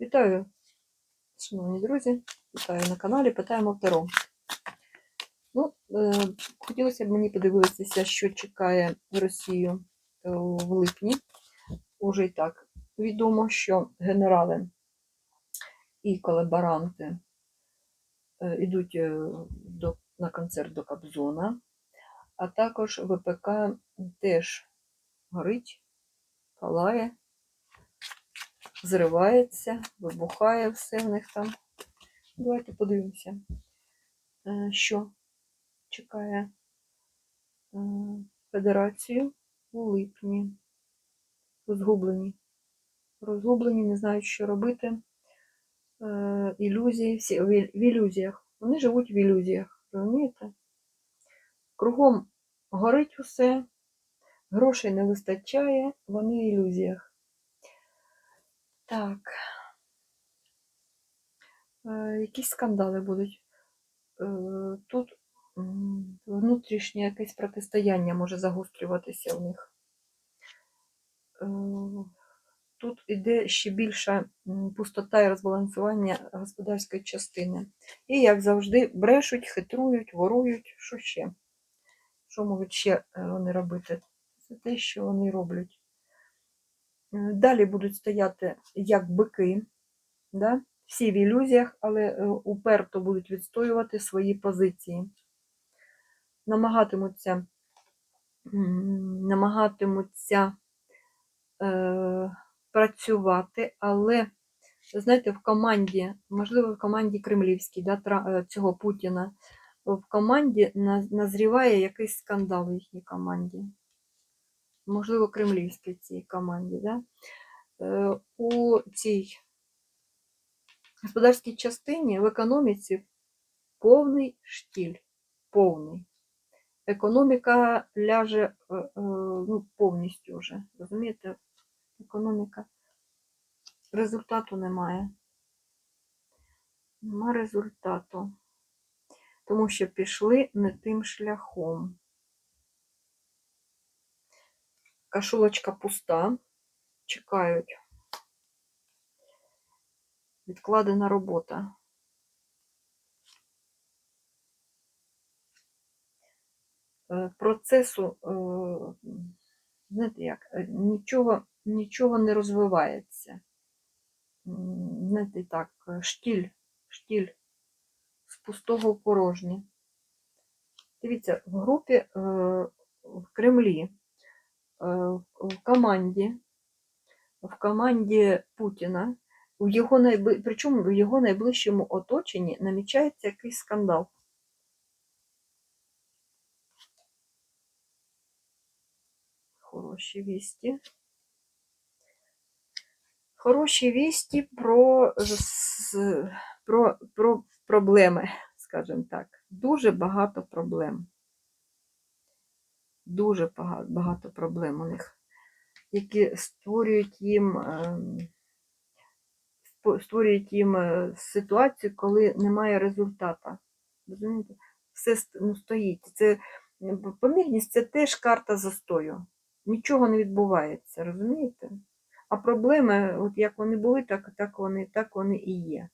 Вітаю, шановні друзі, вітаю на каналі Питаємо Таро. Ну, е, хотілося б мені подивитися, що чекає Росію е, в липні. Уже і так відомо, що генерали і колаборанти е, йдуть е, до, на концерт до Кобзона, а також ВПК теж горить, палає зривається, вибухає все в них там. Давайте подивимося, е, що чекає е, Федерацію у липні. Розгублені. Розгублені, не знають, що робити. Е, Ілюзії, всі в ілюзіях. Вони живуть в ілюзіях, розумієте? Кругом горить усе, грошей не вистачає, вони в ілюзіях. Так. Е, якісь скандали будуть. Е, тут внутрішнє якесь протистояння може загострюватися у них. Е, тут іде ще більша пустота і розбалансування господарської частини. І, як завжди, брешуть, хитрують, ворують. Що ще? Що можуть ще вони робити? Це те, що вони роблять. Далі будуть стояти як бики, да? всі в ілюзіях, але е, уперто будуть відстоювати свої позиції. Намагатимуться, намагатимуться е, працювати, але, знаєте, в команді, можливо, в команді кремлівській, да, е, цього Путіна, в команді назріває якийсь скандал в їхній команді. Можливо, кремлівській цій команді. Да? Е, у цій господарській частині в економіці повний штіль. Повний. Економіка ляже е, е, ну, повністю вже. Розумієте? Економіка. Результату немає. Нема результату. Тому що пішли не тим шляхом. Кашулочка пуста. Чекають. Відкладена робота. Е, Процесу, е, знаєте як, е, нічого, нічого не розвивається. Знаєте, так, штіль, штіль з пустого в порожнє. Дивіться, в групі в Кремлі, в команді, в команді Путіна, у його найбли... причому в його найближчому оточенні намічається якийсь скандал. Хороші вісті. Хороші вісті про, про, про проблеми, скажімо так. Дуже багато проблем. Дуже багато проблем у них, які створюють їм, ем, створюють їм е, ситуацію, коли немає результату. Розумієте? Все ну, стоїть. Це помірність це теж карта застою. Нічого не відбувається, розумієте? А проблеми, от як вони були, так, так, вони, так вони і є.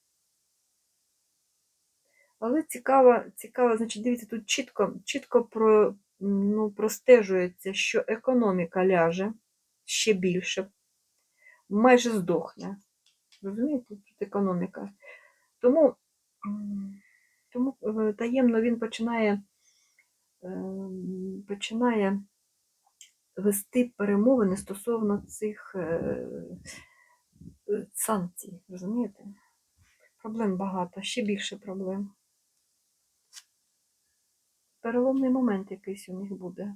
Але цікаво, цікаво, значить, дивіться, тут чітко, чітко про, ну, простежується, що економіка ляже ще більше, майже здохне. Розумієте, тут економіка. Тому, тому е, таємно він починає, ем, починає вести перемовини стосовно цих е, е, санкцій. Розумієте? Проблем багато, ще більше проблем. Переломний момент якийсь у них буде.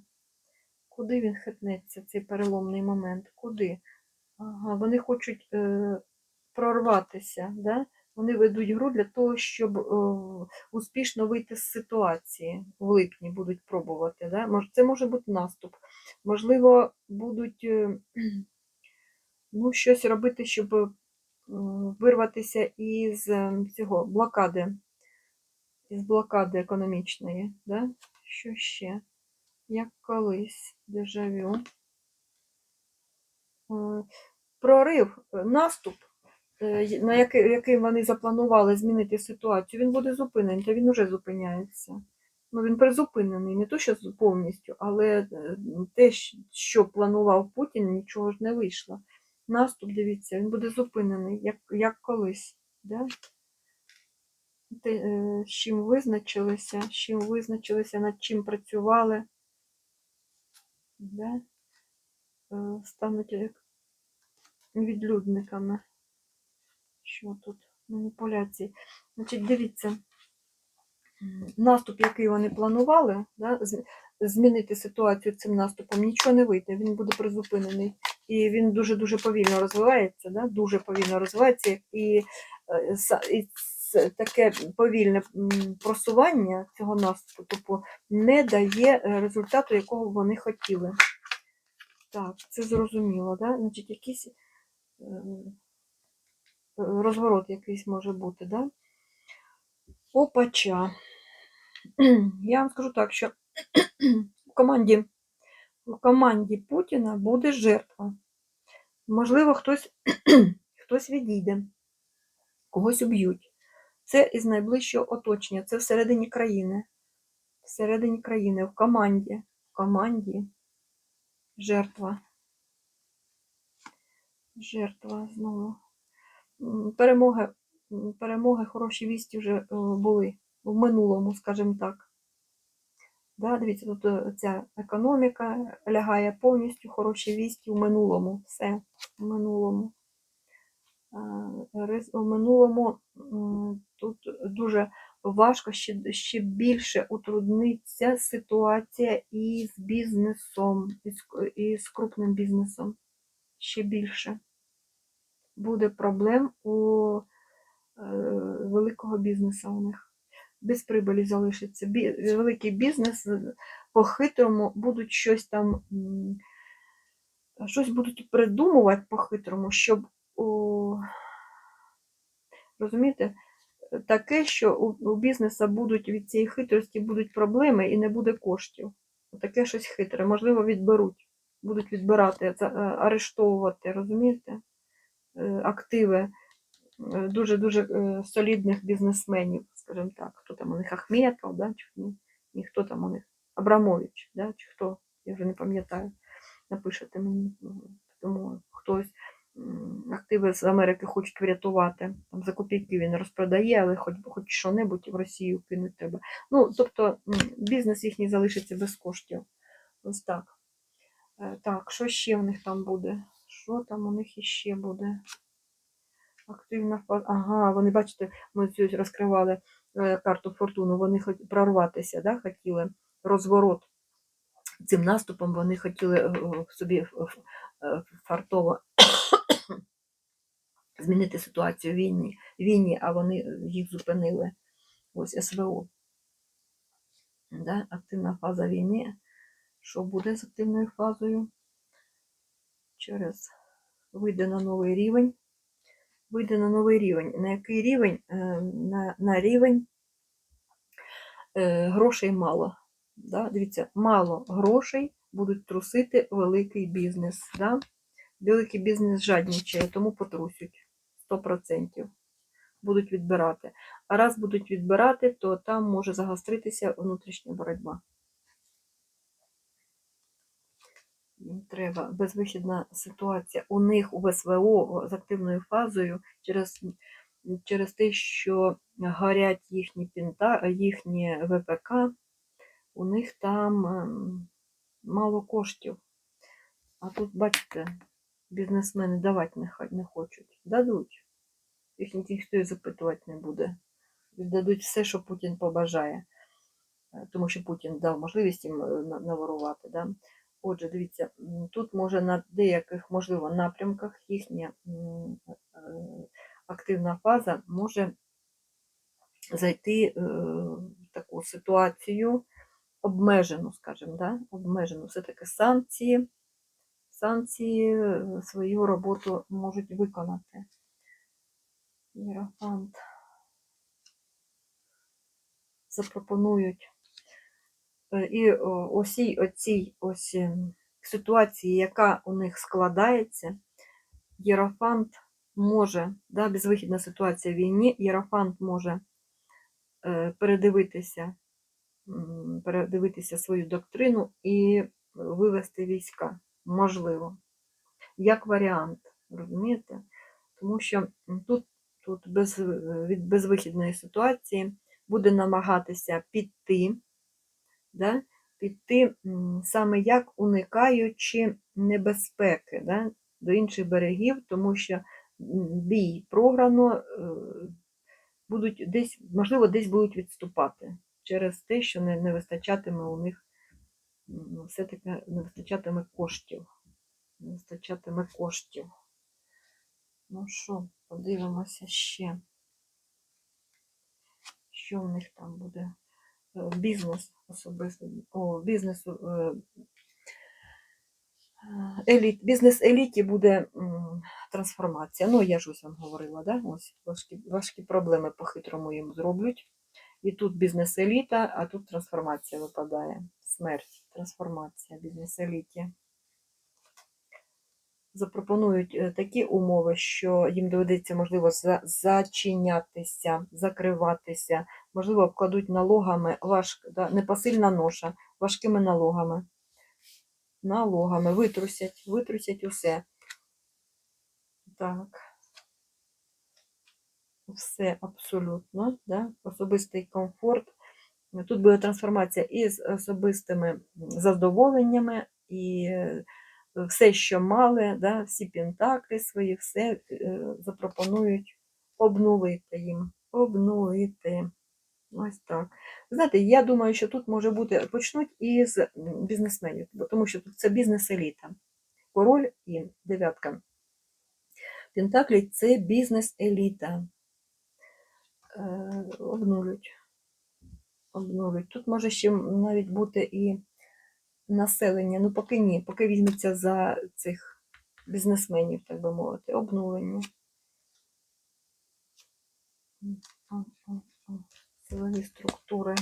Куди він хитнеться, цей переломний момент? Куди? Ага, вони хочуть е, прорватися, да? вони ведуть гру для того, щоб е, успішно вийти з ситуації. В липні будуть пробувати. Да? Це може бути наступ. Можливо, будуть е, ну, щось робити, щоб вирватися із е, цього блокади, із блокади економічної. Да? Що ще? Як колись дежавю. Е, Прорив, е, наступ, е, на який, який вони запланували змінити ситуацію, він буде зупинений, та він уже зупиняється. Ну, він призупинений, не то, що повністю, але те, що планував Путін, нічого ж не вийшло. Наступ, дивіться, він буде зупинений, як, як колись. Да? Е, з чим визначилися, з чим визначилися, над чим працювали. Да? Е, Стануть як відлюдниками. Що тут? Маніпуляції. Значить, дивіться, наступ, який вони планували, да, змінити ситуацію цим наступом, нічого не вийде, він буде призупинений. І він дуже-дуже повільно розвивається, да, дуже повільно розвивається. І, е, і таке повільне просування цього наступу не дає е, результату, якого вони хотіли. Так, це зрозуміло, да? Значить, якийсь е, розворот якийсь може бути, да? Опача. Я вам скажу так, що в команді, в команді Путіна буде жертва. Можливо, хтось, хтось відійде, когось уб'ють. Це із найближчого оточення, це всередині країни. Всередині країни, в команді. В команді жертва. Жертва знову. Перемоги, перемоги, хороші вісті вже е, були в минулому, скажімо так. Да, дивіться, тут е, ця економіка лягає повністю, хороші вісті в минулому. Все в минулому. У минулому тут дуже важко ще, ще більше утрудниться ситуація із бізнесом, із, к- із крупним бізнесом. Ще більше буде проблем у е, великого бізнесу у них. Без прибулі залишиться. Великий бізнес е, по-хитрому будуть щось там, щось будуть придумувати по-хитрому, щоб у, розумієте, таке, що у, у бізнесу будуть від цієї хитрості будуть проблеми і не буде коштів. Таке щось хитре, можливо, відберуть, будуть відбирати, е, арештовувати, розумієте, Е, активи дуже-дуже е, солідних бізнесменів, скажімо так. Хто там у них Ахметов, да? чи ні, хто там у них Абрамович, да? чи хто, я вже не пам'ятаю. Напишете мені, ну, тому хтось активи з Америки хочуть врятувати. Там за копійки він розпродає, але хоч, хоч що-небудь в Росію кинуть треба. Ну, тобто бізнес їхній залишиться без коштів. Ось так. Е, Так, що ще в них там буде? Що там у них іще буде? Активна фаза. Ага, вони, бачите, ми цю розкривали е, карту фортуну, вони хоч прорватися, да, хотіли розворот. Цим наступом вони хотіли е, собі фартово змінити ситуацію в війні, війні, а вони їх зупинили. Ось СВО. Да? Активна фаза війни. Що буде з активною фазою? Через вийде на новий рівень. Вийде на новий рівень. На який рівень? Е, На, на рівень е, грошей мало. Да? Дивіться, мало грошей будуть трусити великий бізнес. Да? Великий бізнес жаднічає, тому потрусять 100%. Будуть відбирати. А раз будуть відбирати, то там може загостритися внутрішня боротьба. Треба безвихідна ситуація. У них у СВО з активною фазою через, через те, що горять їхні пінта, їхні ВПК, у них там ем, мало коштів. А тут, бачите, бізнесмени давати не, хо- не хочуть. Дадуть. Їх ні- ніхто і запитувати не буде. Віддадуть все, що Путін побажає. Е, Тому що Путін дав можливість їм е, наворувати. Да? Отже, дивіться, тут може на деяких, можливо, напрямках їхня е, активна фаза може зайти в таку ситуацію обмежену, скажімо, да? обмежену. Все-таки санкції, санкції е, свою роботу можуть виконати. Єрофант. Запропонують. Е, І о, усій оцій ось ем, ситуації, яка у них складається, Єрофант може, да, безвихідна ситуація в війні, Єрофант може е, передивитися, передивитися свою доктрину і вивести війська. Можливо. Як варіант, розумієте? Тому що тут, тут без, від безвихідної ситуації буде намагатися піти, да? піти саме як уникаючи небезпеки да? до інших берегів, тому що бій програно, е, будуть десь, можливо, десь будуть відступати через те, що не, не вистачатиме у них все-таки не вистачатиме коштів. Не вистачатиме коштів. Ну що, подивимося ще. Що в них там буде? Е, Бізнес особисто. О, бізнес. е, Еліт, бізнес-еліті буде трансформація. Ну, я ж ось вам говорила, да? ось важкі, важкі проблеми по-хитрому їм зроблять. І тут бізнес-еліта, а тут трансформація випадає. Смерть, трансформація бізнес-еліті. Запропонують е, такі умови, що їм доведеться, можливо, зачинятися, закриватися, можливо, обкладуть налогами, важ, непосильна ноша, важкими налогами налогами, витрусять, витрусять усе. Так. Все абсолютно, да? особистий комфорт. Тут буде трансформація із особистими задоволеннями, і е, все, що мали, да? всі пентаклі свої, все е, запропонують обнулити їм. Обнулити. Ось так. Знаєте, я думаю, що тут може бути, почнуть із бізнесменів, тому що тут це бізнес-еліта. Король і дев'ятка. Пентаклі це бізнес-еліта. Е, Обнулють. Тут може ще навіть бути і населення. Ну, поки ні, поки візьметься за цих бізнесменів, так би мовити, обнулення. Силові структури.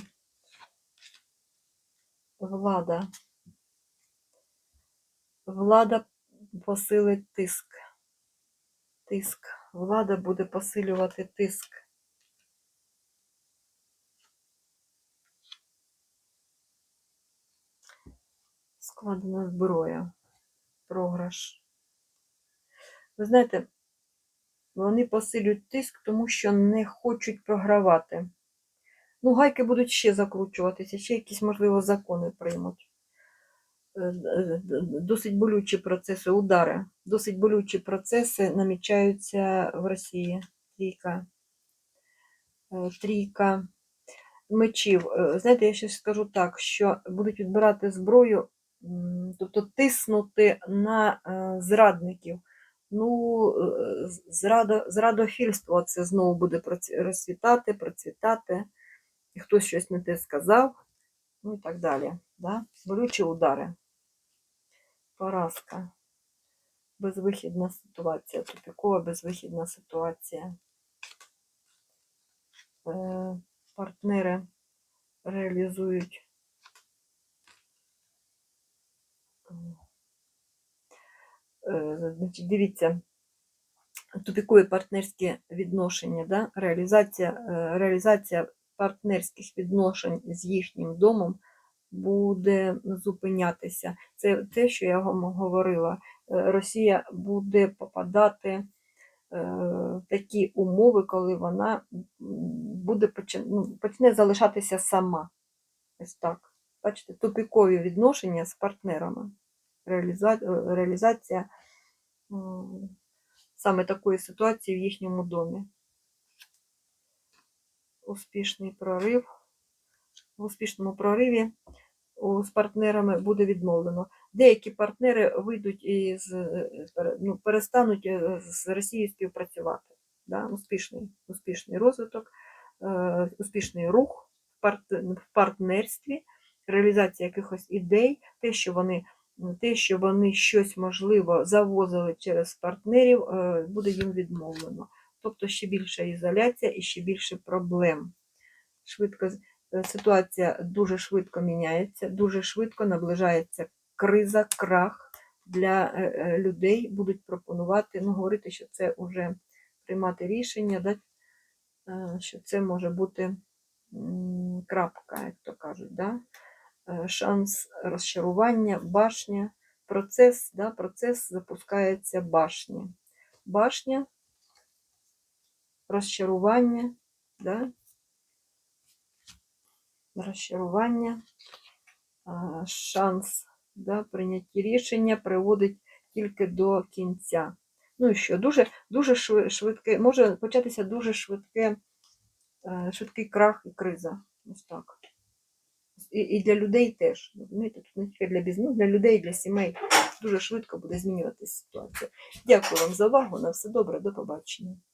Влада. Влада посилить тиск. Тиск. Влада буде посилювати тиск. Складена зброя. Програш. Ви знаєте, вони посилюють тиск, тому що не хочуть програвати. Ну, гайки будуть ще закручуватися, ще якісь, можливо, закони приймуть. Е, е, Досить болючі процеси, удари. Досить болючі процеси намічаються в Росії. Трійка. Е, Трійка мечів. Знаєте, я ще скажу так, що будуть відбирати зброю, тобто тиснути на е, зрадників. Ну, е, зрадо, зрадофільство це знову буде розцвітати, процвітати. І хтось щось не те сказав, ну і так далі. Да? Болючі удари. Поразка. Безвихідна ситуація, тупікова безвихідна ситуація. Е, партнери реалізують е, значить, дивіться, тупікові партнерські відношення, да? реалізація, е, реалізація партнерських відношень з їхнім домом буде зупинятися. Це те, що я вам говорила. Е, Росія буде попадати е, в такі умови, коли вона буде ну, почне залишатися сама. Ось так. Бачите, тупікові відношення з партнерами. Е, Реалізація саме такої ситуації в їхньому домі. Успішний прорив. В успішному прориві з партнерами буде відмовлено. Деякі партнери вийдуть із е, ну, перестануть е, з Росією співпрацювати. Да? Успішний, успішний розвиток, успішний рух в партнерстві, реалізація якихось ідей, те, що вони, те, що вони щось можливо завозили через партнерів, е, буде їм відмовлено. Тобто ще більша ізоляція і ще більше проблем. Швидко е, ситуація дуже швидко міняється, дуже швидко наближається криза, крах для е, людей будуть пропонувати, ну, говорити, що це вже приймати рішення, да, що це може бути крапка, як то кажуть, да? Е, шанс розчарування, башня, процес, да, процес запускається башня. Башня, розчарування, да? розчарування, шанс да, прийняття рішення приводить тільки до кінця. Ну і що, дуже, дуже швидке, може початися дуже швидке, е, швидкий крах і криза. Ось так. І, для людей теж. Розумієте, тут не тільки для бізнесу, для людей, для сімей дуже швидко буде змінюватися ситуація. Дякую вам за увагу. На все добре, до побачення.